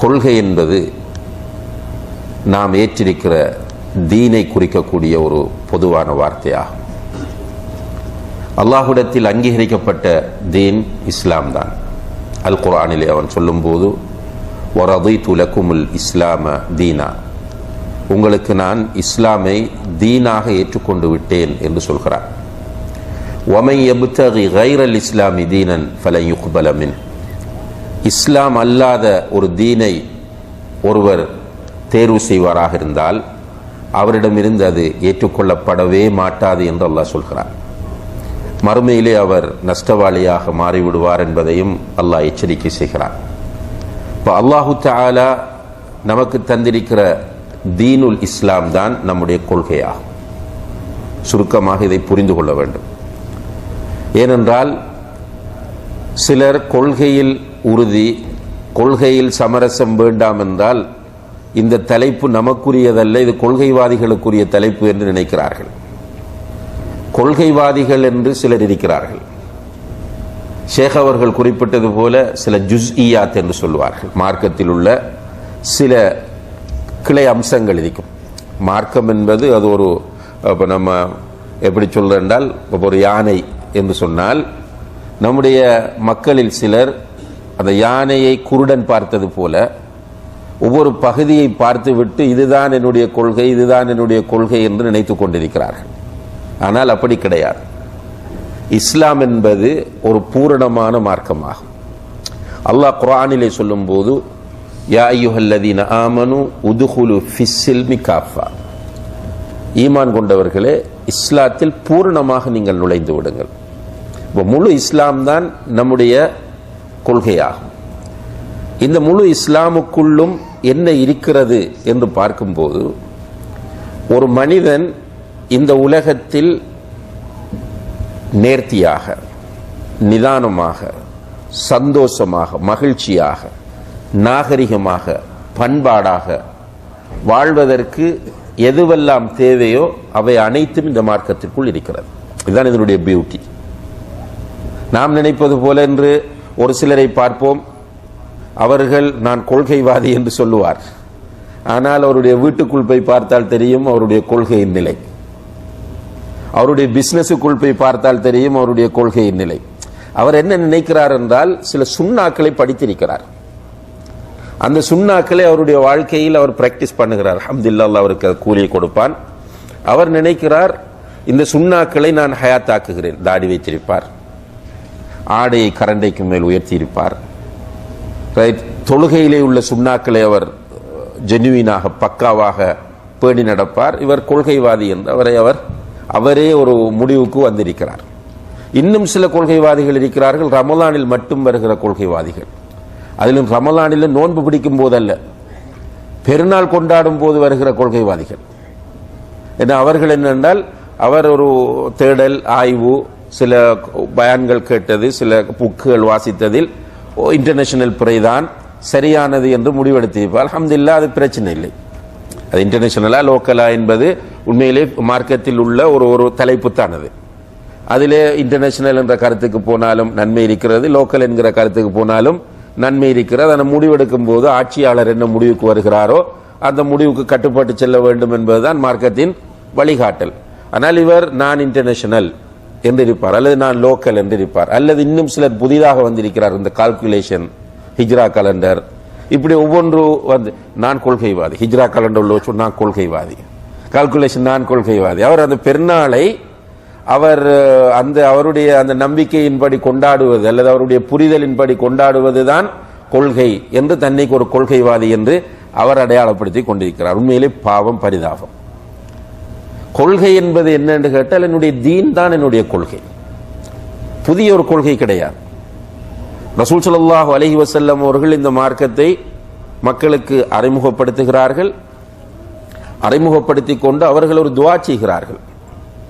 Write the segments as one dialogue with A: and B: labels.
A: கொள்கை என்பது நாம் ஏற்றிருக்கிற தீனை குறிக்கக்கூடிய ஒரு பொதுவான வார்த்தையாகும். அல்லாஹுடத்தில் அங்கீகரிக்கப்பட்ட தீன் இஸ்லாம் தான் அல் குரானிலே அவன் சொல்லும்போது ஒரதை துலக்குமுல் இஸ்லாம தீனா. உங்களுக்கு நான் இஸ்லாமை தீனாக ஏற்றுக்கொண்டு விட்டேன் என்று சொல்கிறார் ஒமை எபுத்தகி கைரல் இஸ்லாமி தீனன் ஃபலை யுக்பலமின் இஸ்லாம் அல்லாத ஒரு தீனை ஒருவர் தேர்வு செய்வாராக இருந்தால் அவரிடமிருந்து அது ஏற்றுக்கொள்ளப்படவே மாட்டாது என்று அல்லாஹ் சொல்கிறார் மறுமையிலே அவர் நஷ்டவாளியாக மாறிவிடுவார் என்பதையும் அல்லாஹ் எச்சரிக்கை செய்கிறார் இப்போ அல்லாஹு தாலா நமக்கு தந்திருக்கிற தீனுல் இஸ்லாம் தான் நம்முடைய கொள்கையாகும். சுருக்கமாக இதை புரிந்து கொள்ள வேண்டும். ஏனென்றால் சிலர் கொள்கையில் உறுதி கொள்கையில் சமரசம் வேண்டாம் என்றால் இந்த தலைப்பு நமக்குரியதல்ல இது கொள்கைவாதிகளுக்குரிய தலைப்பு என்று நினைக்கிறார்கள். கொள்கைவாதிகள் என்று சிலர் இருக்கிறார்கள். ஷேக் அவர்கள் குறிப்பிட்டது போல சில ஜுஸ் இயாத் என்று சொல்வார்கள். மார்க்கத்தில் உள்ள சில கிளை அம்சங்கள் இருக்கும் மார்க்கம் என்பது அது ஒரு இப்போ நம்ம எப்படி சொல்கிறென்றால் என்றால் இப்போ ஒரு யானை என்று சொன்னால் நம்முடைய மக்களில் சிலர் அந்த யானையை குருடன் பார்த்தது போல ஒவ்வொரு பகுதியை பார்த்துவிட்டு இதுதான் என்னுடைய கொள்கை இதுதான் என்னுடைய கொள்கை என்று நினைத்து கொண்டிருக்கிறார்கள். ஆனால் அப்படி கிடையாது. இஸ்லாம் என்பது ஒரு பூரணமான மார்க்கமாகும். அல்லாஹ் குரானிலே சொல்லும்போது யா ஐயுஹல்லதீன ஆமனு உதுகுலு ஃபிஸ்ஸில் மிகாஃபா ஈமான் கொண்டவர்களே இஸ்லாத்தில் பூரணமாக நீங்கள் நுழைந்து விடுங்கள். இப்போ முழு இஸ்லாம் தான் நம்முடைய கொள்கையாகும். இந்த முழு இஸ்லாமுக்குள்ளும் என்ன இருக்கிறது என்று பார்க்கும்போது ஒரு மனிதன் இந்த உலகத்தில் நேர்த்தியாக நிதானமாக சந்தோஷமாக மகிழ்ச்சியாக நாகரிகமாக பண்பாடாக வாழ்வதற்கு எதுவெல்லாம் தேவையோ அவை அனைத்தும் இந்த மார்க்கத்திற்குள் இருக்கிறது. இதுதான் இதனுடைய பியூட்டி நாம் நினைப்பது போல என்று ஒரு சிலரை பார்ப்போம். அவர்கள் நான் கொள்கைவாதி என்று சொல்லுவார். ஆனால் அவருடைய வீட்டுக்குள் போய் பார்த்தால் தெரியும் அவருடைய கொள்கையின் நிலை. அவருடைய பிசினஸுக்குள் போய் பார்த்தால் தெரியும் அவருடைய கொள்கையின் நிலை. அவர் என்ன நினைக்கிறார் என்றால் சில சுண்ணாக்களை படித்திருக்கிறார். அந்த சுண்ணாக்களை அவருடைய வாழ்க்கையில் அவர் பிராக்டிஸ் பண்ணுகிறார். அஹமதுல்லா அவருக்கு கூலியை கொடுப்பான். அவர் நினைக்கிறார் இந்த சுண்ணாக்களை நான் ஹயாத்தாக்குகிறேன். தாடி வைத்திருப்பார். ஆடையை கரண்டைக்கு மேல் உயர்த்தியிருப்பார். ரைட் தொழுகையிலே உள்ள சுண்ணாக்களை அவர் ஜெனுவினாக பக்காவாக பேணி நடப்பார். இவர் கொள்கைவாதி என்று அவரை அவர் அவரே ஒரு முடிவுக்கு வந்திருக்கிறார். இன்னும் சில கொள்கைவாதிகள் இருக்கிறார்கள். ரமலானில் மட்டும் வருகிற கொள்கைவாதிகள். அதிலும் ரமலானில் நோன்பு பிடிக்கும் போதல்ல. பெருநாள் கொண்டாடும் போது வருகிற கொள்கைவாதிகள். ஏன்னா அவர்கள் என்னென்றால் அவர் ஒரு தேடல் ஆய்வு சில பயான்கள் கேட்டது சில புக்குகள் வாசித்ததில் இன்டர்நேஷனல் பிறைதான் சரியானது என்று முடிவெடுத்திருப்பார் அஹமதுல்லா அது பிரச்சனை இல்லை. அது இன்டர்நேஷனலா லோக்கலா என்பது உண்மையிலே மார்க்கத்தில் உள்ள ஒரு ஒரு தலைப்புத்தானது. அதிலே இன்டர்நேஷனல் என்ற கருத்துக்கு போனாலும் நன்மை இருக்கிறது லோக்கல் என்கிற கருத்துக்கு போனாலும் நன்மை இருக்கிறது. அந்த முடிவெடுக்கும் போது ஆட்சியாளர் என்ன முடிவுக்கு வருகிறாரோ அந்த முடிவுக்கு கட்டுப்பட்டு செல்ல வேண்டும் என்பதுதான் மார்க்கத்தின் வழிகாட்டல். ஆனால் இவர் நான் இன்டர்நேஷனல் எந்திருப்பார் அல்லது நான் லோக்கல் எந்திருப்பார் அல்லது இன்னும் சிலர் புதிதாக வந்திருக்கிறார் இந்த கால்குலேஷன் ஹிஜ்ரா கலண்டர் இப்படி ஒவ்வொன்று வந்து நான் கொள்கைவாதி ஹிஜ்ரா கலண்டர் உள்ள வச்சு நான் கொள்கைவாதி. கால்குலேஷன் நான் கொள்கைவாதி. அவர் அந்த பெருநாளை அவர் அந்த அவருடைய அந்த நம்பிக்கையின்படி கொண்டாடுவது அல்லது அவருடைய புரிதலின்படி கொண்டாடுவது தான் கொள்கை என்று தன்னைக்கு ஒரு கொள்கைவாதி என்று அவர் அடையாளப்படுத்தி கொண்டிருக்கிறார். உண்மையிலே பாவம் பரிதாபம். கொள்கை என்பது என்னென்று கேட்டால் என்னுடைய தீன் தான் என்னுடைய கொள்கை. புதிய ஒரு கொள்கை கிடையாது. ரசூல் சல்லாஹூ அலஹி வசல்லம் அவர்கள் இந்த மார்க்கத்தை மக்களுக்கு அறிமுகப்படுத்துகிறார்கள். அறிமுகப்படுத்தி கொண்டு அவர்கள் ஒரு துவா செய்கிறார்கள்.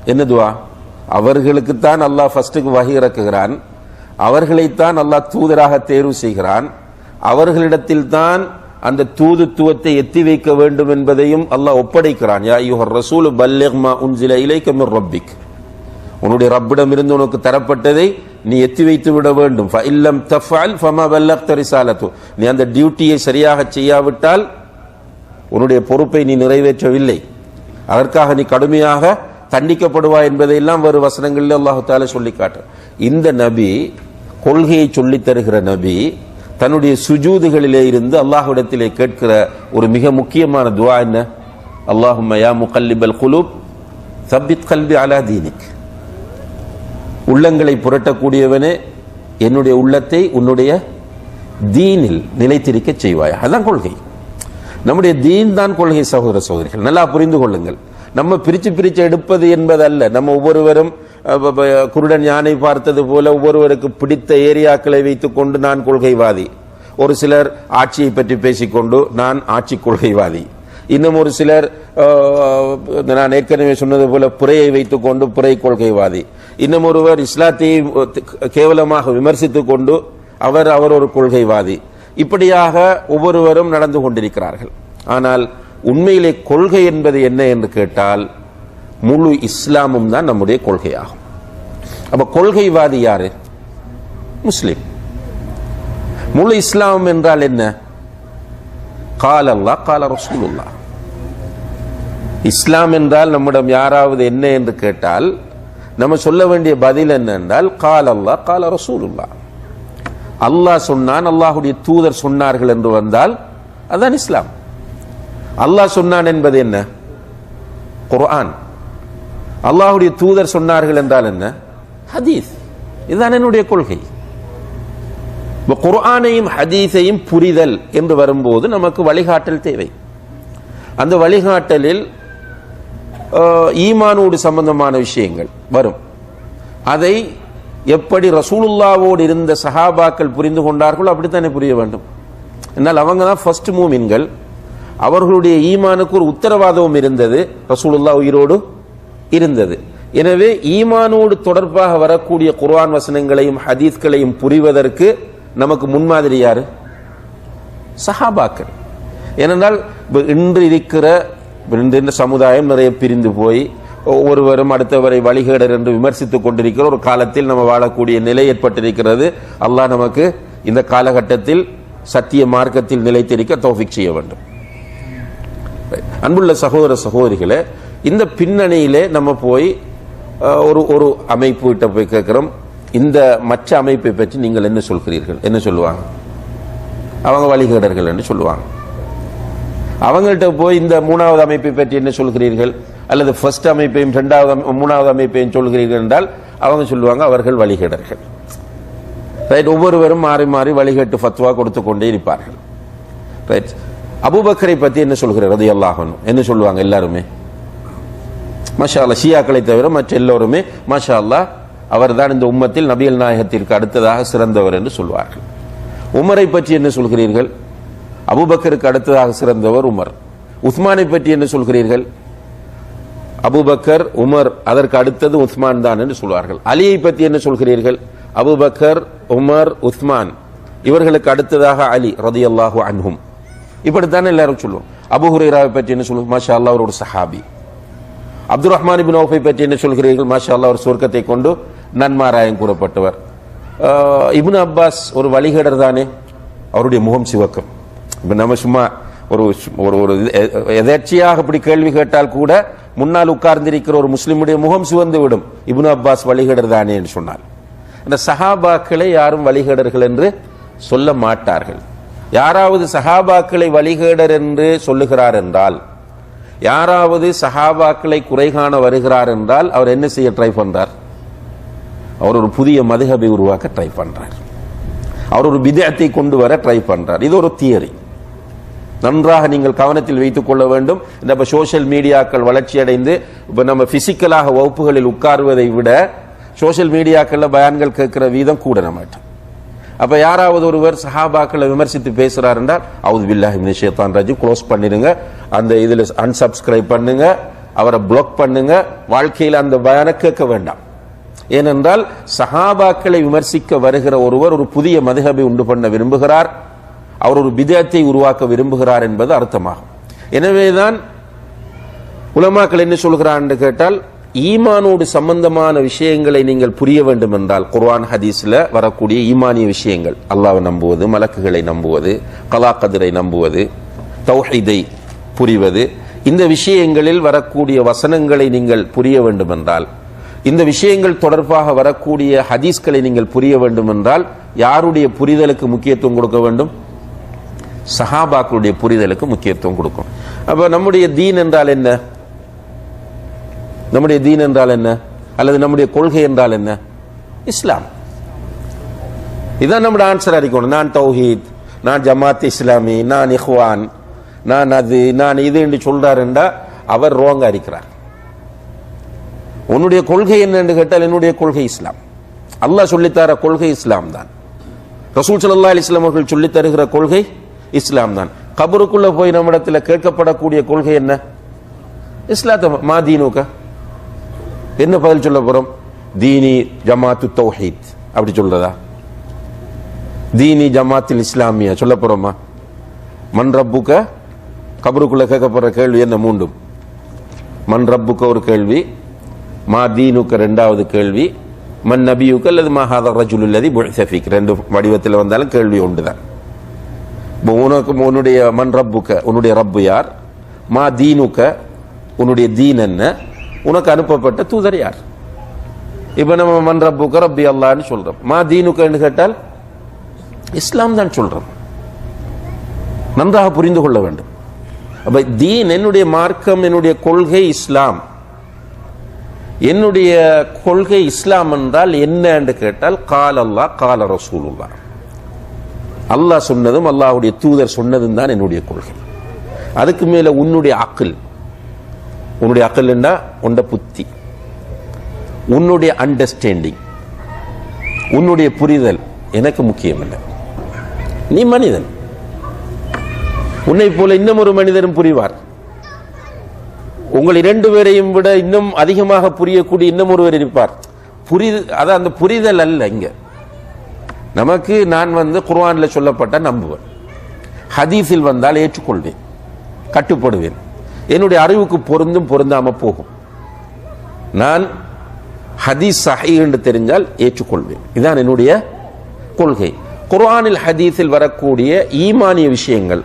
A: என்ன துவா? அவர்களுக்குத்தான் அல்லாஹ் ஃபஸ்ட்டுக்கு வகை இறக்குகிறான். அவர்களைத்தான் அல்லாஹ் தூதராக தேர்வு செய்கிறான். அவர்களிடத்தில் தான் அந்த தூதுத்துவத்தை எத்தி வைக்க வேண்டும் என்பதையும் அல்லாஹ் ஒப்படைக்கிறான். யா யுஹர் ரசூல் பல்லிஹ்மா உன்சில இலைக்க மிர் ரப்பிக். உன்னுடைய ரப்பிடம் இருந்து உனக்கு தரப்பட்டதை நீ எத்தி வைத்து விட வேண்டும். இல்லம் தஃபால் ஃபமா வல்லக் தரிசாலத்து நீ அந்த டியூட்டியை சரியாக செய்யாவிட்டால் உன்னுடைய பொறுப்பை நீ நிறைவேற்றவில்லை. அதற்காக நீ கடுமையாக தண்டிக்கப்படுவாய் என்பதையெல்லாம் வேறு வசனங்களில் அல்லாஹு தாலா சொல்லி காட்டு இந்த நபி கொள்கையை சொல்லித் தருகிற நபி தன்னுடைய சுஜூதுகளிலே இருந்து அல்லாஹ்விடத்திலே கேட்கிற ஒரு மிக முக்கியமான துவா என்ன? அல்லாஹும்ம யா முகல்லிபல் குலூப் சபித் கல்வி அலா தீனிக். உள்ளங்களை புரட்டக்கூடியவனே என்னுடைய உள்ளத்தை உன்னுடைய தீனில் நிலைத்திருக்க செய்வாய் அதான் கொள்கை. நம்முடைய தீன் தான் கொள்கை சகோதர சகோதரிகள். நல்லா புரிந்து கொள்ளுங்கள். நம்ம பிரிச்சு பிரித்து எடுப்பது என்பதல்ல. நம்ம ஒவ்வொருவரும் குருடன் யானை பார்த்தது போல ஒவ்வொருவருக்கு பிடித்த ஏரியாக்களை வைத்துக் கொண்டு நான் கொள்கைவாதி. ஒரு சிலர் ஆட்சியை பற்றி பேசிக்கொண்டு நான் ஆட்சி கொள்கைவாதி. இன்னும் ஒரு சிலர் நான் ஏற்கனவே சொன்னது போல புறையை வைத்துக் கொண்டு புரை கொள்கைவாதி. இன்னும் ஒருவர் இஸ்லாத்தை கேவலமாக விமர்சித்துக் கொண்டு அவர் அவர் ஒரு கொள்கைவாதி. இப்படியாக ஒவ்வொருவரும் நடந்து கொண்டிருக்கிறார்கள். ஆனால் உண்மையிலே கொள்கை என்பது என்ன என்று கேட்டால் முழு இஸ்லாமும் தான் நம்முடைய கொள்கையாகும். அப்ப கொள்கைவாதி யாரு? முஸ்லிம். முழு இஸ்லாம் என்றால் என்ன? கால் அல்லா கால ரசூலுல்லா இஸ்லாம் என்றால் நம்மிடம் யாராவது என்ன என்று கேட்டால் நம்ம சொல்ல வேண்டிய பதில் என்ன என்றால் கால் அல்லா கால ரசூலுல்லா அல்லாஹ் சொன்னான் அல்லாஹுடைய தூதர் சொன்னார்கள் என்று வந்தால் அதான் இஸ்லாம். அல்லாஹ் சொன்னான் என்பது என்ன? குர்ஆன். அல்லாஹுடைய தூதர் சொன்னார்கள் என்றால் என்ன? ஹதீஸ். இதுதான் என்னுடைய கொள்கை. குர்ஆனையும் ஹதீஸையும் புரிதல் என்று வரும்போது நமக்கு வழிகாட்டல் தேவை. அந்த வழிகாட்டலில் ஈமானோடு சம்பந்தமான விஷயங்கள் வரும். அதை எப்படி ரசூலுல்லாவோடு இருந்த சஹாபாக்கள் புரிந்து கொண்டார்களோ அப்படித்தானே புரிய வேண்டும். என்னால் அவங்க தான் ஃபர்ஸ்ட் மூமின்கள். அவர்களுடைய ஈமானுக்கு ஒரு உத்தரவாதமும் இருந்தது. ரசூலுல்லா உயிரோடு இருந்தது. எனவே ஈமானோடு தொடர்பாக வரக்கூடிய குர்ஆன் வசனங்களையும் ஹதீஸ்களையும் புரிவதற்கு நமக்கு முன்மாதிரி யாரு? சஹாபாக்கள். ஏனென்றால் இன்று இருக்கிற இன்று சமுதாயம் நிறைய பிரிந்து போய் ஒவ்வொருவரும் அடுத்தவரை வழிகேடர் என்று விமர்சித்துக் கொண்டிருக்கிற ஒரு காலத்தில் நம்ம வாழக்கூடிய நிலை ஏற்பட்டிருக்கிறது. அல்லாஹ் நமக்கு இந்த காலகட்டத்தில் சத்திய மார்க்கத்தில் நிலைத்திருக்க தோஃபிக் செய்ய வேண்டும். அன்புள்ள சகோதர சகோதரிகளே இந்த பின்னணியிலே நம்ம போய் ஒரு ஒரு அமைப்பு கிட்ட போய் கேட்கிறோம். இந்த மற்ற அமைப்பை பற்றி நீங்கள் என்ன சொல்கிறீர்கள்? என்ன சொல்லுவாங்க? அவங்க வழிகேடர்கள் என்று சொல்லுவாங்க. அவங்கள்ட்ட போய் இந்த மூணாவது அமைப்பை பற்றி என்ன சொல்கிறீர்கள்? அல்லது ஃபர்ஸ்ட் அமைப்பையும் ரெண்டாவது மூணாவது அமைப்பையும் சொல்கிறீர்கள் என்றால் அவங்க சொல்லுவாங்க அவர்கள் வழிகேடர்கள். ரைட் ஒவ்வொருவரும் மாறி மாறி வழிகேட்டு ஃபத்வா கொடுத்து கொண்டே இருப்பார்கள். ரைட் அபுபக்கரை பத்தி என்ன சொல்கிறார்? அது எல்லாகணும் என்ன சொல்லுவாங்க எல்லாருமே? மாஷா ஷியாக்களை தவிர மற்ற எல்லோருமே மாஷா அல்லாஹ் அவர்தான் இந்த உம்மத்தில் நபியல் நாயகத்திற்கு அடுத்ததாக சிறந்தவர் என்று சொல்வார்கள். உமரை பற்றி என்ன சொல்கிறீர்கள்? அபுபக்கருக்கு அடுத்ததாக சிறந்தவர் உமர். உஸ்மானை பற்றி என்ன சொல்கிறீர்கள்? அபுபக்கர் உமர் அதற்கு அடுத்தது உஸ்மான் தான் என்று சொல்வார்கள். அலியை பற்றி என்ன சொல்கிறீர்கள்? Abu Bakr Umar Usman. இவர்களுக்கு அடுத்ததாக அலி ரதியல்லாஹு அன்ஹும். இப்படித்தானே எல்லாரும் சொல்லுவோம். அபு ஹுரைராவை பற்றி என்ன சொல்லுவோம்? மாஷா அல்லா அவரோட சஹாபி. அப்துல் ரஹ்மான் பின் ஓஃபை பற்றி என்ன சொல்கிறீர்கள்? மாஷா அல்லா அவர் சொர்க்கத்தை கொண்டு நன்மாராயம் கூறப்பட்டவர். ஆஹ் இப்னு அப்பாஸ் ஒரு வழிகடர் தானே? அவருடைய முகம் சிவக்கம். இப்போ நம்ம சும்மா ஒரு ஒரு ஒரு எதேர்ச்சியாக இப்படி கேள்வி கேட்டால் கூட முன்னால் உட்கார்ந்திருக்கிற ஒரு முஸ்லிமுடைய முகம் சிவந்து விடும். இப்னு அப்பாஸ் வழிகடர் தானே என்று சொன்னார். இந்த சஹாபாக்களை யாரும் வழிகடர்கள் என்று சொல்ல மாட்டார்கள். யாராவது சஹாபாக்களை வழிகேடர் என்று சொல்லுகிறார் என்றால் யாராவது சஹாபாக்களை குறைகாண வருகிறார் என்றால் அவர் என்ன செய்ய ட்ரை பண்றார்? அவர் ஒரு புதிய மதுகபை உருவாக்க ட்ரை பண்றார். அவர் ஒரு விதத்தை கொண்டு வர ட்ரை பண்றார். இது ஒரு தியரி நன்றாக நீங்கள் கவனத்தில் வைத்துக் கொள்ள வேண்டும். இந்த இப்போ சோஷியல் மீடியாக்கள் வளர்ச்சி அடைந்து நம்ம பிசிக்கலாக வகுப்புகளில் உட்காருவதை விட சோஷியல் மீடியாக்களில் பயான்கள் கேட்கிற வீதம் கூட நம்மகிட்ட. அப்ப யாராவது ஒருவர் சஹாபாக்களை விமர்சித்து பேசுகிறார் என்றால் அவுது பில்லாஹி மினஷ் ஷைத்தான் க்ளோஸ் பண்ணிடுங்க. அந்த இதுல அன்சப்ஸ்கிரைப் பண்ணுங்க. அவரை பிளாக் பண்ணுங்க. வாழ்க்கையில் அந்த பயானை கேட்க வேண்டாம். ஏனென்றால் சஹாபாக்களை விமர்சிக்க வருகிற ஒருவர் ஒரு புதிய மதுகபை உண்டு பண்ண விரும்புகிறார். அவர் ஒரு பிதத்தை உருவாக்க விரும்புகிறார் என்பது அர்த்தமாகும். எனவேதான் உலமாக்கள் என்ன சொல்கிறார் என்று கேட்டால் ஈமானோடு சம்பந்தமான விஷயங்களை நீங்கள் புரிய வேண்டும் என்றால் குர்ஆன் ஹதீஸ்ல வரக்கூடிய ஈமானிய விஷயங்கள். அல்லாவை நம்புவது மலக்குகளை நம்புவது கலா கதிரை நம்புவது தௌஹீதை புரிவது. இந்த விஷயங்களில் வரக்கூடிய வசனங்களை நீங்கள் புரிய வேண்டும் என்றால் இந்த விஷயங்கள் தொடர்பாக வரக்கூடிய ஹதீஸ்களை நீங்கள் புரிய வேண்டும் என்றால் யாருடைய புரிதலுக்கு முக்கியத்துவம் கொடுக்க வேண்டும்? சஹாபாக்களுடைய புரிதலுக்கு முக்கியத்துவம் கொடுக்கும். அப்போ நம்முடைய தீன் என்றால் என்ன? நம்முடைய தீன் என்றால் என்ன? அல்லது நம்முடைய கொள்கை என்றால் என்ன? இஸ்லாம். இதான் நம்முடைய ஆன்சர் அடிக்கணும் நான் தௌஹீத் நான் ஜமாத் இஸ்லாமி நான் இஹ்வான் நான் அது நான் இது என்று சொல்றாருண்டா அவர் ரோங்க அடிக்கிறார் உன்னுடைய கொள்கை என்ன என்று கேட்டால் என்னுடைய கொள்கை இஸ்லாம். அல்லாஹ் சொல்லித்தர கொள்கை இஸ்லாம் தான். ரசூல் சல்லா அலைஹி அவர்கள் சொல்லித் தருகிற கொள்கை இஸ்லாம் தான். கபருக்குள்ள போய் நம்மிடத்தில் கேட்கப்படக்கூடிய கொள்கை என்ன? இஸ்லாத்த மாதீனுக்க என்ன பதில் சொல்ல போறோம்? தீனி ஜமாத்து தௌஹீத். அப்படி சொல்றதா? தீனி ஜமாத்தில் இஸ்லாமியா சொல்ல போறோமா? மண் ரப்புக்க கபருக்குள்ள கேட்கப்படுற கேள்வி என்ன மூண்டும் மண் ரப்புக்க ஒரு கேள்வி மா தீனுக்க ரெண்டாவது கேள்வி மண் நபியுக்கு அல்லது மஹாத ரஜுல் அல்லது ரெண்டு வடிவத்தில் வந்தாலும் கேள்வி ஒன்றுதான். இப்போ உனக்கு உன்னுடைய மண் ரப்புக்க உன்னுடைய ரப்பு யார்? மா தீனுக்க உன்னுடைய தீன் என்ன? உனக்கு அனுப்பப்பட்ட தூதர் யார்? இப்போ நம்ம மன் ரப்புக்க ரப்பி அல்லான்னு சொல்றோம். மா தீனுக்கன்னு கேட்டால் இஸ்லாம் தான் சொல்றோம். நன்றாக புரிந்து கொள்ள வேண்டும். அப்ப தீன் என்னுடைய மார்க்கம் என்னுடைய கொள்கை இஸ்லாம். என்னுடைய கொள்கை இஸ்லாம் என்றால் என்ன என்று கேட்டால் கால் அல்லா கால ரசூலுல்லா அல்லாஹ் சொன்னதும் அல்லாஹ்வுடைய தூதர் சொன்னதும் தான் என்னுடைய கொள்கை. அதுக்கு மேல உன்னுடைய அக்கல். உன்னுடைய அக்கல்னா உண்ட புத்தி. உன்னுடைய அண்டர்ஸ்டாண்டிங் உன்னுடைய புரிதல் எனக்கு முக்கியம் இல்லை நீ மனிதன். உன்னை போல இன்னும் ஒரு மனிதரும் புரிவார். உங்கள் இரண்டு பேரையும் விட இன்னும் அதிகமாக புரியக்கூடிய இன்னும் ஒருவர் இருப்பார். புரிது அதான் அந்த புரிதல் அல்ல இங்க. நமக்கு நான் வந்து குர்ஆனில் சொல்லப்பட்ட நம்புவேன். ஹதீஸில் வந்தால் ஏற்றுக்கொள்வேன். கட்டுப்படுவேன். என்னுடைய அறிவுக்கு பொருந்தும் பொருந்தாம போகும். நான் ஹதீஸ் சஹி என்று தெரிஞ்சால் ஏற்றுக்கொள்வேன். இதுதான் என்னுடைய கொள்கை. குர்ஆனில் ஹதீஸில் வரக்கூடிய ஈமானிய விஷயங்கள்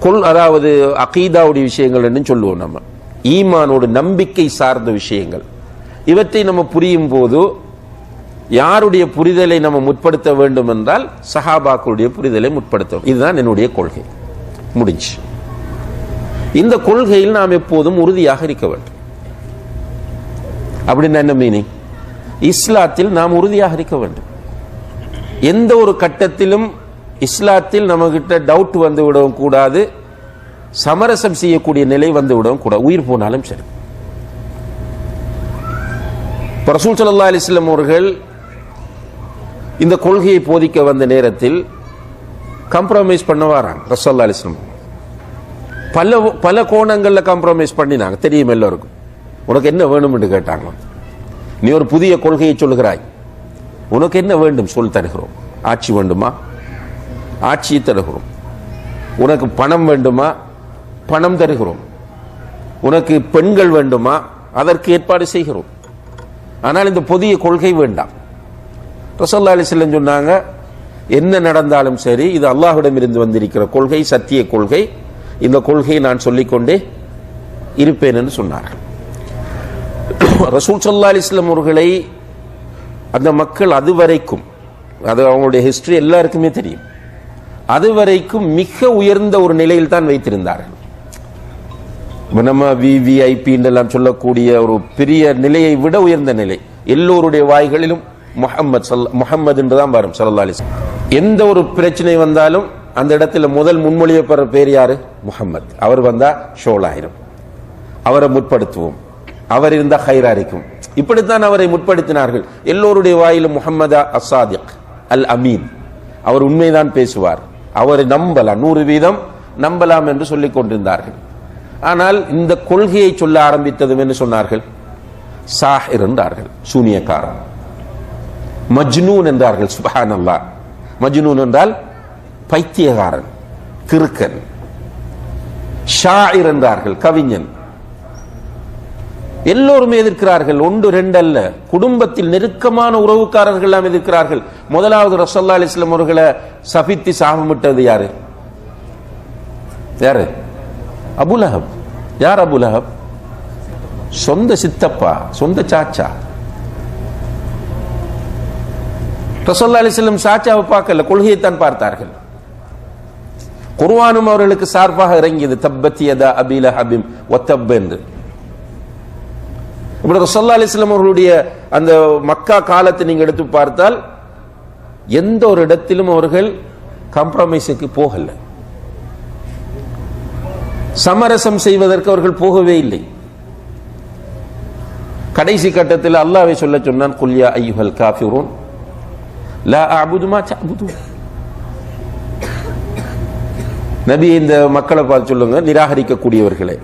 A: கொள் அதாவது அகீதாவுடைய விஷயங்கள் என்று சொல்லுவோம் நம்ம. ஈமானோடு நம்பிக்கை சார்ந்த விஷயங்கள். இவற்றை நம்ம புரியும் போது யாருடைய புரிதலை நம்ம முற்படுத்த வேண்டும் என்றால் சஹாபாக்களுடைய புரிதலை முற்படுத்த இதுதான் என்னுடைய கொள்கை. முடிஞ்சு. இந்த கொள்கையில் நாம் எப்போதும் உறுதியாக இருக்க வேண்டும். அப்படின்னா என்ன மீனிங் இஸ்லாத்தில் நாம் உறுதியாக இருக்க வேண்டும். எந்த ஒரு கட்டத்திலும் இஸ்லாத்தில் நம்மகிட்ட டவுட் வந்து விடவும் கூடாது. சமரசம் செய்யக்கூடிய நிலை வந்து விடவும் கூடாது உயிர் போனாலும் சரி. இப்ப ரசூல் ஸல்லல்லாஹு அவர்கள் இந்த கொள்கையை போதிக்க வந்த நேரத்தில் கம்ப்ரமைஸ் பண்ண வராங்க ரசூல்லா அலிஸ்லம் பல பல கோணங்களில் காம்ப்ரமைஸ் பண்ணினாங்க. தெரியும் எல்லோருக்கும். உனக்கு என்ன வேணும் என்று கேட்டாங்க நீ ஒரு புதிய கொள்கையை சொல்லுகிறாய் உனக்கு என்ன வேண்டும் சொல் தருகிறோம். ஆட்சி வேண்டுமா? ஆட்சியை தருகிறோம். உனக்கு பணம் வேண்டுமா? பணம் தருகிறோம். உனக்கு பெண்கள் வேண்டுமா? அதற்கு ஏற்பாடு செய்கிறோம். ஆனால் இந்த புதிய கொள்கை வேண்டாம். ரசல்லா அலிஸ்லம் சொன்னாங்க என்ன நடந்தாலும் சரி இது அல்லாஹிடம் இருந்து வந்திருக்கிற கொள்கை சத்திய கொள்கை. இந்த கொள்கையை நான் சொல்லிக்கொண்டே இருப்பேன் என்று சொன்னார்கள். ரசூல் சல்லா அலிஸ்லாம் அவர்களை அந்த மக்கள் அதுவரைக்கும் அது அவங்களுடைய ஹிஸ்டரி எல்லாருக்குமே தெரியும். அதுவரைக்கும் மிக உயர்ந்த ஒரு நிலையில் தான் வைத்திருந்தார்கள். இப்ப நம்ம விவிஐபி எல்லாம் சொல்லக்கூடிய ஒரு பெரிய நிலையை விட உயர்ந்த நிலை. எல்லோருடைய வாய்களிலும் முகம்மது சல் முஹம்மது என்றுதான் வரும் சல்லா அலிஸ்லாம் எந்த ஒரு பிரச்சனை வந்தாலும் அந்த இடத்துல முதல் முன்மொழியப்படுற பேர் யாரு? முகமது அவர் வந்தா ஷோலாயிரும் அவரை முற்படுத்துவோம். அவர் இருந்தா ஹைராரிக்கும். இப்படித்தான் அவரை முற்படுத்தினார்கள். எல்லோருடைய வாயிலும் முகமது அசாதிக் அல் அமீன் அவர் உண்மைதான் பேசுவார். அவரை நம்பலாம். நூறு வீதம் நம்பலாம் என்று சொல்லிக் கொண்டிருந்தார்கள். ஆனால் இந்த கொள்கையை சொல்ல ஆரம்பித்ததும் என்று சொன்னார்கள்? சாஹிர் என்றார்கள் சூனியக்காரன். மஜ்னூன் என்றார்கள் சுபஹான் அல்லா மஜ்னூன் என்றால் பைத்தியகாரன் கிறுக்கன். ஷாயிர் என்றார்கள் கவிஞன். எல்லோருமே எதிர்க்கிறார்கள் ஒன்று ரெண்டு அல்ல குடும்பத்தில் நெருக்கமான உறவுக்காரர்கள் எல்லாம் எதிர்க்கிறார்கள். முதலாவது ரசல்லா அலிஸ்லாம் அவர்களை சபித்தி சாபமிட்டது யாரு? யாரு? அபுலஹப் யார் அபுலஹப் சொந்த சித்தப்பா சொந்த சாச்சா. ரசோல்லா அலிஸ்லம் சாச்சாவை பார்க்கல கொள்கையைத்தான் பார்த்தார்கள். குர்வானும் அவர்களுக்கு சார்பாக இறங்கியது. தப்பத்தியதா அபில ஹபிம் ஒத்தப் என்று. இப்படி ரசல்லா அலிஸ்லாம் அவர்களுடைய அந்த மக்கா காலத்தை நீங்க எடுத்து பார்த்தால் எந்த ஒரு இடத்திலும் அவர்கள் காம்ப்ரமைஸுக்கு போகல. சமரசம் செய்வதற்கு அவர்கள் போகவே இல்லை. கடைசி கட்டத்தில் அல்லாவை சொல்ல சொன்னான் குல்யா ஐயுகல் காஃபிரூன் லா அபுதுமா தஅபுது நபி இந்த மக்களை பார்த்து சொல்லுங்க நிராகரிக்கக்கூடியவர்களே.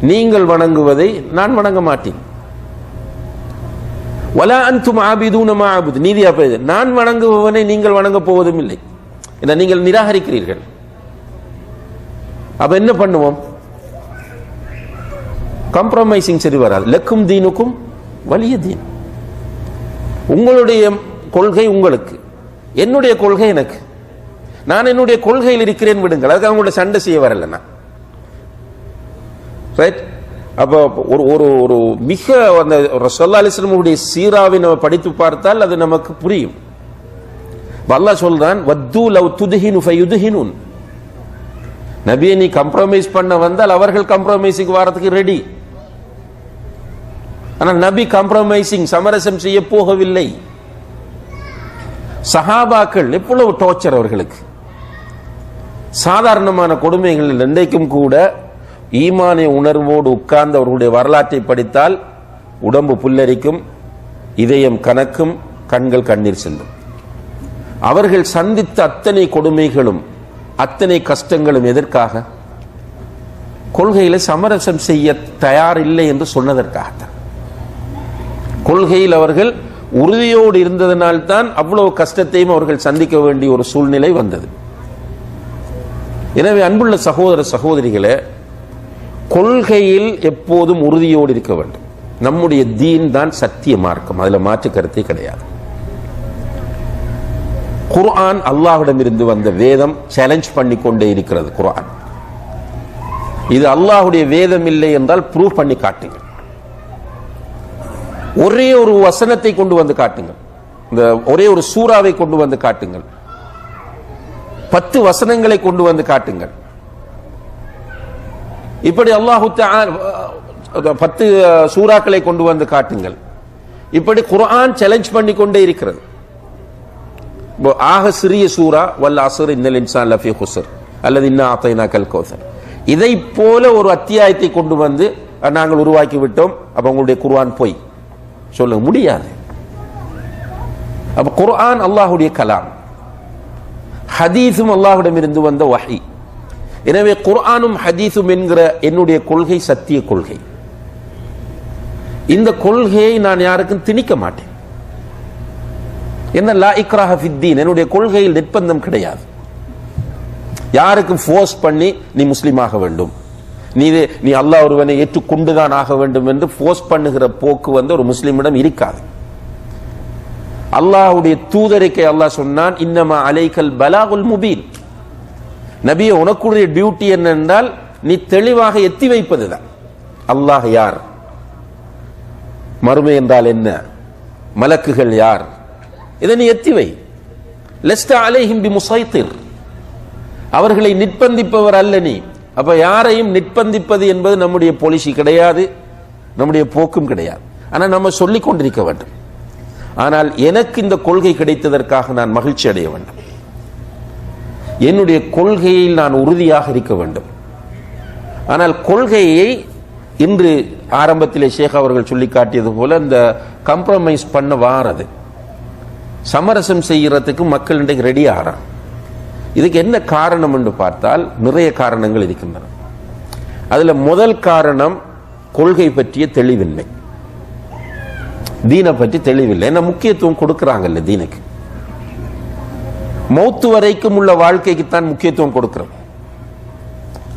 A: நீங்கள் வணங்குவதை நான் வணங்க மாட்டேன். வலா அன்தும் ஆபிதூன மா அபுது. நீதியா பேது நான் வணங்குபவனை நீங்கள் வணங்க போவதும் இல்லை. இதை நீங்கள் நிராகரிக்கிறீர்கள். அப்ப என்ன பண்ணுவோம்? காம்ப்ரமைசிங் சரி வராது. லக்கும் தீனுக்கும் வலிய தீன். உங்களுடைய கொள்கை உங்களுக்கு. என்னுடைய கொள்கை எனக்கு. நான் என்னுடைய கொள்கையில் இருக்கிறேன் விடுங்கள். அதுக்காக உங்களோட சண்டை செய்ய வரல நான் ரைட் அப்போ ஒரு ஒரு ஒரு மிக அந்த ரசோல்லா அலிஸ்லமுடைய சீராவை நம்ம படித்து பார்த்தால் அது நமக்கு புரியும். வல்லா சொல்றான் வத்து லவ் துதுஹினு ஃபயுதுஹினுன். நபியை நீ கம்ப்ரமைஸ் பண்ண வந்தால் அவர்கள் கம்ப்ரமைஸுக்கு வாரத்துக்கு ரெடி ஆனால் நபி கம்ப்ரமைசிங் சமரசம் செய்ய போகவில்லை. சஹாபாக்கள் எவ்வளவு டோர்ச்சர் அவர்களுக்கு. சாதாரணமான கொடுமைகள் இன்றைக்கும் கூட ஈமானிய உணர்வோடு உட்கார்ந்து அவர்களுடைய வரலாற்றை படித்தால் உடம்பு புல்லரிக்கும் இதயம் கணக்கும் கண்கள் கண்ணீர் செல்லும். அவர்கள் சந்தித்த அத்தனை கொடுமைகளும் அத்தனை கஷ்டங்களும் எதற்காக? கொள்கையில சமரசம் செய்ய தயார் இல்லை என்று சொன்னதற்காகத்தான். கொள்கையில் அவர்கள் உறுதியோடு இருந்ததனால்தான் அவ்வளவு கஷ்டத்தையும் அவர்கள் சந்திக்க வேண்டிய ஒரு சூழ்நிலை வந்தது. எனவே அன்புள்ள சகோதர சகோதரிகளே கொள்கையில் எப்போதும் உறுதியோடு இருக்க வேண்டும். நம்முடைய தீன் தான் சத்திய மார்க்கம். அதுல மாற்று கருத்தே கிடையாது. குர்ஆன் அல்லாஹ்விடம் இருந்து வந்த வேதம் சேலஞ்ச் பண்ணி கொண்டே இருக்கிறது குர்ஆன். இது அல்லாஹுடைய வேதம் இல்லை என்றால் ப்ரூவ் பண்ணி காட்டுங்க ஒரே ஒரு வசனத்தை கொண்டு வந்து காட்டுங்கள். இந்த ஒரே ஒரு சூறாவை கொண்டு வந்து காட்டுங்கள். பத்து வசனங்களை கொண்டு வந்து காட்டுங்கள். இப்படி அல்லாஹு பத்து சூறாக்களை கொண்டு வந்து காட்டுங்கள். இப்படி குர்ஆன் சேலஞ்ச் பண்ணி கொண்டே இருக்கிறது. ஆக சிறிய சூரா வல்ல அசர் இன்னல் இன்சான் லஃபி ஹுசர் அல்லது இன்னா ஆத்தைனா கல் கௌசர். இதை போல ஒரு அத்தியாயத்தை கொண்டு வந்து நாங்கள் உருவாக்கி விட்டோம். அப்ப உங்களுடைய குர்ஆன் போய். சொல்ல முடியாது. அப்ப குர்ஆன் அல்லாஹுடைய கலாம். ஹதீஸும் அல்லாஹ்விடம் இருந்து வந்த வஹி. எனவே குர்ஆனும் ஹதீஸும் என்கிற என்னுடைய கொள்கை சத்திய கொள்கை. இந்த கொள்கையை நான் யாருக்கும் திணிக்க மாட்டேன். என்ன லா இக்ராஹ ஃபித்தீன் என்னுடைய கொள்கையில் நிர்பந்தம் கிடையாது. யாருக்கும் ஃபோர்ஸ் பண்ணி நீ முஸ்லீம் ஆக வேண்டும். நீ நீ அல்லாஹ் ஒருவனை ஏற்றுக்கொண்டுதான் ஆக வேண்டும் என்று ஃபோர்ஸ் பண்ணுகிற போக்கு வந்து ஒரு முஸ்லீமிடம் இருக்காது. அல்லாஹ்வுடைய தூதருக்கு அல்லாஹ் சொன்னான் இன்னமா அலைக்கல் பலாகுல் முபீன். நபியை உனக்குடைய டியூட்டி என்னென்றால் நீ தெளிவாக எத்தி வைப்பதுதான். அல்லாஹ் யார்? மறுமை என்றால் என்ன? மலக்குகள் யார்? இதை நீ எத்தி வை. லெஸ்டா அலைஹிம் பி முசைத்திர் அவர்களை நிர்பந்திப்பவர் அல்ல நீ. அப்ப யாரையும் நிர்பந்திப்பது என்பது நம்முடைய பாலிசி கிடையாது நம்முடைய போக்கும் கிடையாது. ஆனா நம்ம சொல்லிக் கொண்டிருக்க வேண்டும். ஆனால் எனக்கு இந்த கொள்கை கிடைத்ததற்காக நான் மகிழ்ச்சி அடைய வேண்டும். என்னுடைய கொள்கையில் நான் உறுதியாக இருக்க வேண்டும். ஆனால் கொள்கையை இன்று ஆரம்பத்திலே ஷேக் அவர்கள் சொல்லி காட்டியது போல இந்த கம்ப்ரமைஸ் பண்ண வாரது சமரசம் செய்கிறதுக்கு மக்கள் இன்றைக்கு ரெடி ஆகிறான் இதுக்கு என்ன காரணம் என்று பார்த்தால் நிறைய காரணங்கள் இருக்கின்றன. அதில் முதல் காரணம் கொள்கை பற்றிய தெளிவின்மை தீனை பற்றி தெளிவில்லை. என்ன முக்கியத்துவம் கொடுக்கறாங்கல்ல தீனுக்கு? மௌத்து வரைக்கும் உள்ள வாழ்க்கைக்கு தான் முக்கியத்துவம் கொடுக்கிறோம்.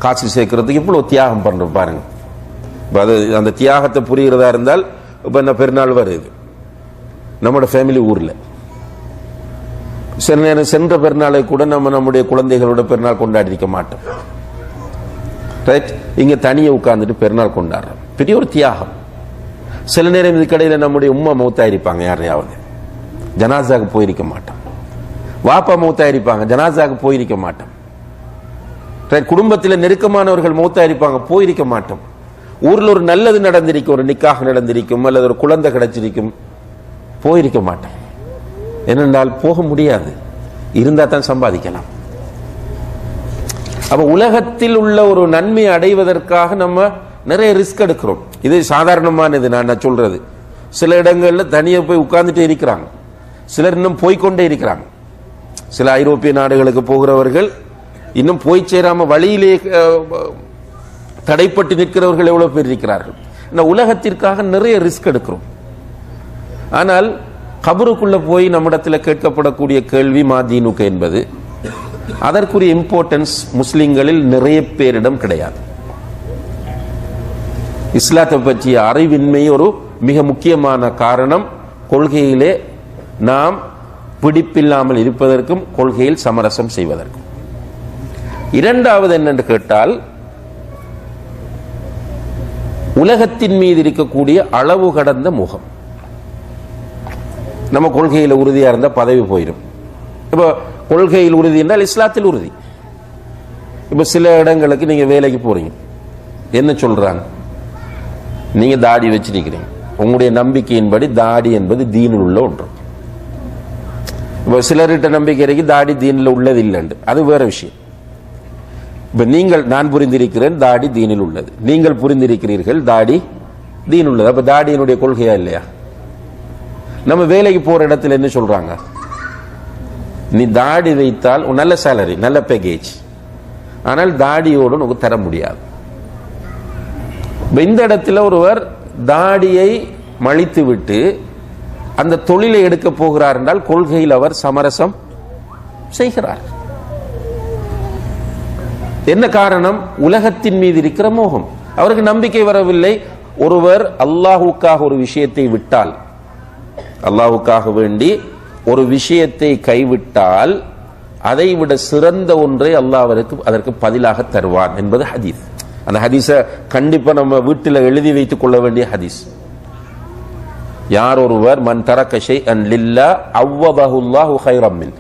A: காசு சேர்க்கறதுக்கு இவ்வளவு தியாகம் பண்றோம் பாருங்க. அது அந்த தியாகத்தை புரிகிறதா இருந்தால் இப்போ என்ன பெருநாள் வருது. நம்மளோட ஃபேமிலி ஊர்ல. சில நேரம் சென்ற பெருநாளை கூட நம்ம நம்முடைய குழந்தைகளோட பெருநாள் கொண்டாடி இருக்க மாட்டோம். ரைட் இங்க தனியே உட்கார்ந்துட்டு பெருநாள் கொண்டாடுறோம். பெரிய ஒரு தியாகம். சில நேரம் இதுக்கடையில் நம்முடைய உம்மா மௌத்தாயிருப்பாங்க யாரையாவது. ஜனாசாக்கு போயிருக்க மாட்டோம் வாப்பா மௌத்தாயிருப்பாங்க ஜனாசாக்கு போயிருக்க மாட்டோம் குடும்பத்தில் நெருக்கமானவர்கள் மௌத்தாயிருப்பாங்க போயிருக்க மாட்டோம் ஊர்ல ஒரு நல்லது நடந்திருக்கும் ஒரு நிக்காக நடந்திருக்கும் அல்லது ஒரு குழந்தை கிடைச்சிருக்கும் போயிருக்க மாட்டோம் ஏனென்றால் போக முடியாது. இருந்தால் தான் சம்பாதிக்கலாம். அப்ப உலகத்தில் உள்ள ஒரு நன்மை அடைவதற்காக நம்ம நிறைய ரிஸ்க் எடுக்கிறோம். இது சாதாரணமானது நான் நான் சொல்றது. சில இடங்களில் தனியாக போய் உட்கார்ந்துட்டே இருக்கிறாங்க. சிலர் இன்னும் போய்க்கொண்டே இருக்கிறாங்க. சில ஐரோப்பிய நாடுகளுக்கு போகிறவர்கள் இன்னும் போய் சேராம வழியிலே தடைப்பட்டு நிற்கிறவர்கள் எவ்வளவு பேர் இருக்கிறார்கள்? இந்த உலகத்திற்காக நிறைய ரிஸ்க் எடுக்கிறோம். ஆனால் கபருக்குள்ள போய் நம்மிடத்தில் கேட்கப்படக்கூடிய கேள்வி மாதீனுக்கு என்பது அதற்குரிய இம்பார்ட்டன்ஸ் முஸ்லிம்களில் நிறைய பேரிடம் கிடையாது. இஸ்லாத்தை பற்றிய அறிவின்மை ஒரு மிக முக்கியமான காரணம். கொள்கையிலே நாம் பிடிப்பில்லாமல் இருப்பதற்கும் கொள்கையில் சமரசம் செய்வதற்கும். இரண்டாவது என்னென்று கேட்டால் உலகத்தின் மீது இருக்கக்கூடிய அளவு கடந்த முகம். நம்ம கொள்கையில் உறுதியா இருந்தா பதவி போயிடும் இப்போ கொள்கையில் உறுதி என்றால் இஸ்லாத்தில் உறுதி. இப்போ சில இடங்களுக்கு நீங்க வேலைக்கு போறீங்க. என்ன சொல்றாங்க? நீங்க தாடி வச்சிருக்கிறீங்க. உங்களுடைய நம்பிக்கையின்படி தாடி என்பது தீனில் உள்ள ஒன்று. இப்போ சிலர்கிட்ட நம்பிக்கை இருக்கு தாடி தீனில் உள்ளது இல்லைண்டு அது வேற விஷயம். இப்போ நீங்கள் நான் புரிந்திருக்கிறேன் தாடி தீனில் உள்ளது. நீங்கள் புரிந்திருக்கிறீர்கள் தாடி தீன் உள்ளது. அப்போ தாடியினுடைய கொள்கையா இல்லையா? நம்ம வேலைக்கு போற இடத்துல என்ன சொல்றாங்க? நீ தாடி வைத்தால் உன் நல்ல சேலரி நல்ல பேக்கேஜ் ஆனால் தாடியோடு உனக்கு தர முடியாது. இந்த இடத்துல ஒருவர் தாடியை மழித்து விட்டு அந்த தொழிலை எடுக்க போகிறார் என்றால் கொள்கையில் அவர் சமரசம் செய்கிறார். என்ன காரணம்? உலகத்தின் மீது இருக்கிற மோகம். அவருக்கு நம்பிக்கை வரவில்லை. ஒருவர் அல்லாஹுக்காக ஒரு விஷயத்தை விட்டால் அல்லாஹுக்காக வேண்டி ஒரு விஷயத்தை கைவிட்டால் அதை விட சிறந்த ஒன்றை அல்லாஹ் அவருக்கு அதற்கு பதிலாக தருவான் என்பது ஹதீஸ். அந்த ஹதீஸை கண்டிப்பா நம்ம வீட்டில் எழுதி வைத்துக் கொள்ள வேண்டிய ஹதீஸ். யார் ஒருவர் மன் தரக்கஷை அன் லில்லா அவ்வபஹுல்லாஹு ஹைரம் மின்.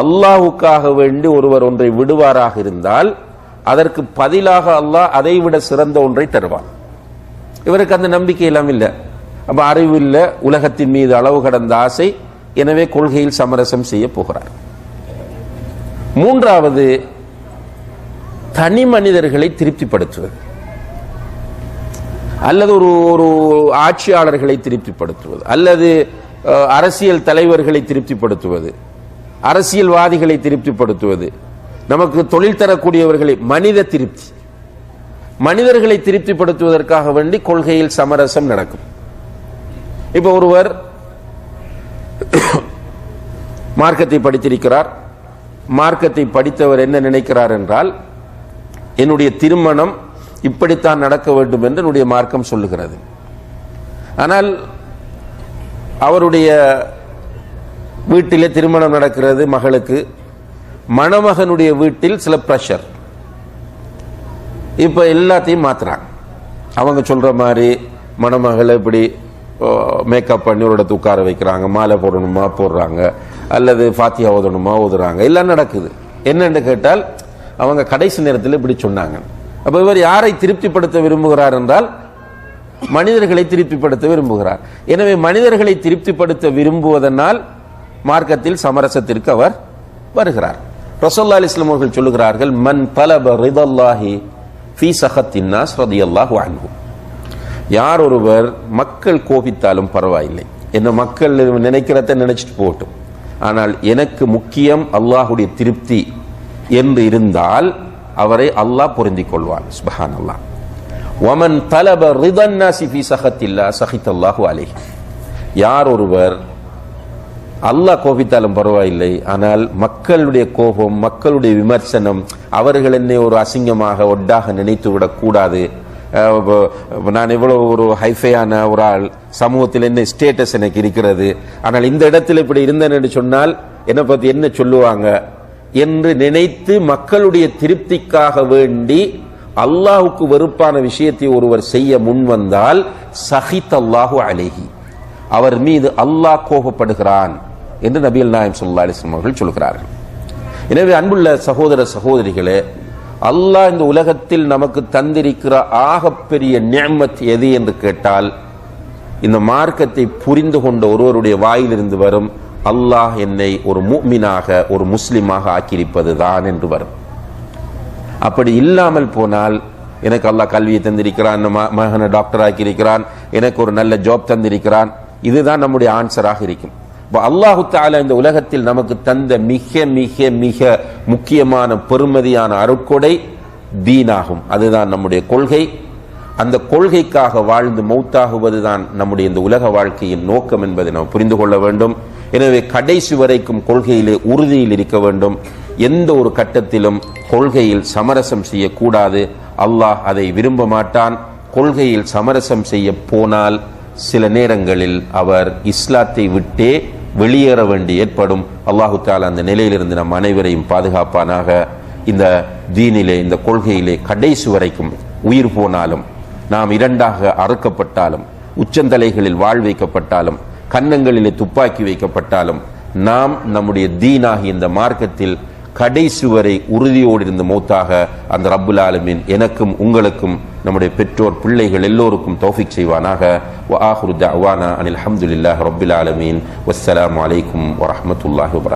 A: அல்லாஹுக்காக வேண்டி ஒருவர் ஒன்றை விடுவாராக இருந்தால் அதற்கு பதிலாக அல்லாஹ் அதை விட சிறந்த ஒன்றை தருவான். இவருக்கு அந்த நம்பிக்கை எல்லாம் இல்லை. அப்ப அறிவு இல்லை உலகத்தின் மீது அளவு கடந்த ஆசை எனவே கொள்கையில் சமரசம் செய்ய போகிறார். மூன்றாவது தனி மனிதர்களை திருப்திப்படுத்துவது. அல்லது ஒரு ஒரு ஆட்சியாளர்களை திருப்திப்படுத்துவது. அல்லது அரசியல் தலைவர்களை திருப்திப்படுத்துவது. அரசியல்வாதிகளை திருப்திப்படுத்துவது. நமக்கு தொழில் தரக்கூடியவர்களை மனித திருப்தி. மனிதர்களை திருப்திப்படுத்துவதற்காக வேண்டி கொள்கையில் சமரசம் நடக்கும். இப்போ ஒருவர் மார்க்கத்தை படித்திருக்கிறார். மார்க்கத்தை படித்தவர் என்ன நினைக்கிறார் என்றால் என்னுடைய திருமணம் இப்படித்தான் நடக்க வேண்டும் என்று என்னுடைய மார்க்கம் சொல்லுகிறது. ஆனால் அவருடைய வீட்டிலே திருமணம் நடக்கிறது மகளுக்கு. மணமகனுடைய வீட்டில் சில ப்ரெஷர் இப்போ எல்லாத்தையும் மாத்துறாங்க. அவங்க சொல்ற மாதிரி மணமகளை இப்படி மேக்கப் பண்ணி ஒரு இடத்து உட்கார வைக்கிறாங்க மாலை போடணுமா போடுறாங்க அல்லது ஃபாத்தியா ஓதணுமா ஓதுறாங்க எல்லாம் நடக்குது. என்னென்னு கேட்டால் அவங்க கடைசி நேரத்தில் இப்படி சொன்னாங்க. அப்போ இவர் யாரை திருப்திப்படுத்த விரும்புகிறார் என்றால் மனிதர்களை திருப்திப்படுத்த விரும்புகிறார். எனவே மனிதர்களை திருப்திப்படுத்த விரும்புவதனால் மார்க்கத்தில் சமரசத்திற்கு அவர் வருகிறார். ரசோல்லா அலிஸ்லாம் அவர்கள் சொல்லுகிறார்கள் மன் தலப ரிதல்லாஹி ஃபி சஹத்தின்னா நாஸ் ரதியல்லாஹு அன்ஹு. யார் ஒருவர் மக்கள் கோபித்தாலும் பரவாயில்லை. என்ன மக்கள் நினைக்கிறத நினைச்சிட்டு போகட்டும். ஆனால் எனக்கு முக்கியம் அல்லாஹுடைய திருப்தி. என்று இருந்தால் அவரை அல்லாஹ் பொருந்தி கொள்வான். சுபஹான் அல்லாஹ் ஒமன் தலப ரிதன்னாசி ஃபி சஹத்தில்லா சஹித் அல்லாஹு அலைஹி யார் ஒருவர் அல்லாஹ் கோபித்தாலும் பரவாயில்லை ஆனால் மக்களுடைய கோபம் மக்களுடைய விமர்சனம் அவர்கள் என்னை ஒரு அசிங்கமாக ஒட்டாக நினைத்து விடக்கூடாது நான் இவ்வளோ ஒரு ஹைஃபையான ஒரு ஆள் சமூகத்தில் என்ன ஸ்டேட்டஸ் எனக்கு இருக்கிறது. ஆனால் இந்த இடத்துல இப்படி இருந்தேன் என்று சொன்னால் என்னை பற்றி என்ன சொல்லுவாங்க? என்று நினைத்து மக்களுடைய திருப்திக்காக வேண்டி அல்லாஹுக்கு வெறுப்பான விஷயத்தை ஒருவர் செய்ய முன்வந்தால் சஹித் அல்லாஹு அலைஹி. அவர் மீது அல்லாஹ் கோபப்படுகிறான் என்று நபிகள் நாயம் சொல்லா அலிஸ்லாம் அவர்கள் சொல்கிறார்கள். எனவே அன்புள்ள சகோதர சகோதரிகளே அல்லாஹ் இந்த உலகத்தில் நமக்கு தந்திருக்கிற ஆகப்பெரிய நியமத் எது என்று கேட்டால் இந்த மார்க்கத்தை புரிந்து கொண்ட ஒருவருடைய வாயிலிருந்து வரும் அல்லாஹ் என்னை ஒரு மூமினாக ஒரு முஸ்லிமாக ஆக்கியிருப்பது தான் என்று வரும். அப்படி இல்லாமல் போனால் எனக்கு அல்லாஹ் கல்வியை தந்திருக்கிறான் மகனை டாக்டர் ஆக்கியிருக்கிறான் எனக்கு ஒரு நல்ல ஜாப் தந்திருக்கிறான் இதுதான் நம்முடைய ஆன்சராக இருக்கும். இப்போ அல்லாஹு தாலா இந்த உலகத்தில் நமக்கு தந்த மிக மிக மிக முக்கியமான பெருமதியான அருட்கொடை தீனாகும். அதுதான் நம்முடைய கொள்கை. அந்த கொள்கைக்காக வாழ்ந்து மௌத்தாகுவது தான் நம்முடைய இந்த உலக வாழ்க்கையின் நோக்கம் என்பதை நாம் புரிந்து கொள்ள வேண்டும். எனவே கடைசி வரைக்கும் கொள்கையிலே உறுதியில் இருக்க வேண்டும். எந்த ஒரு கட்டத்திலும் கொள்கையில் சமரசம் செய்யக்கூடாது. அல்லாஹ் அதை விரும்ப மாட்டான். கொள்கையில் சமரசம் செய்ய போனால் சில நேரங்களில் அவர் இஸ்லாத்தை விட்டே வெளியேற வேண்டி ஏற்படும். அல்லாஹு தாலா அந்த நிலையிலிருந்து நம் அனைவரையும் பாதுகாப்பானாக. இந்த தீனிலே இந்த கொள்கையிலே கடைசி வரைக்கும் உயிர் போனாலும் நாம் இரண்டாக அறுக்கப்பட்டாலும் உச்சந்தலைகளில் வாழ் வைக்கப்பட்டாலும் கன்னங்களிலே துப்பாக்கி வைக்கப்பட்டாலும் நாம் நம்முடைய தீனாகி இந்த மார்க்கத்தில் கடைசி வரை உறுதியோடு இருந்த மூத்தாக அந்த ரப்புல் ஆலமீன் எனக்கும் உங்களுக்கும் நம்முடைய பெற்றோர் பிள்ளைகள் எல்லோருக்கும் தௌஃபிக் செய்வானாக. வ ஆஹிரு தஅவானா அனில் ஹம்துலில்லாஹி ரபுல் ஆலமீன். வஸ்ஸலாம் அலைக்கும் வரமத்துல்லாஹி வர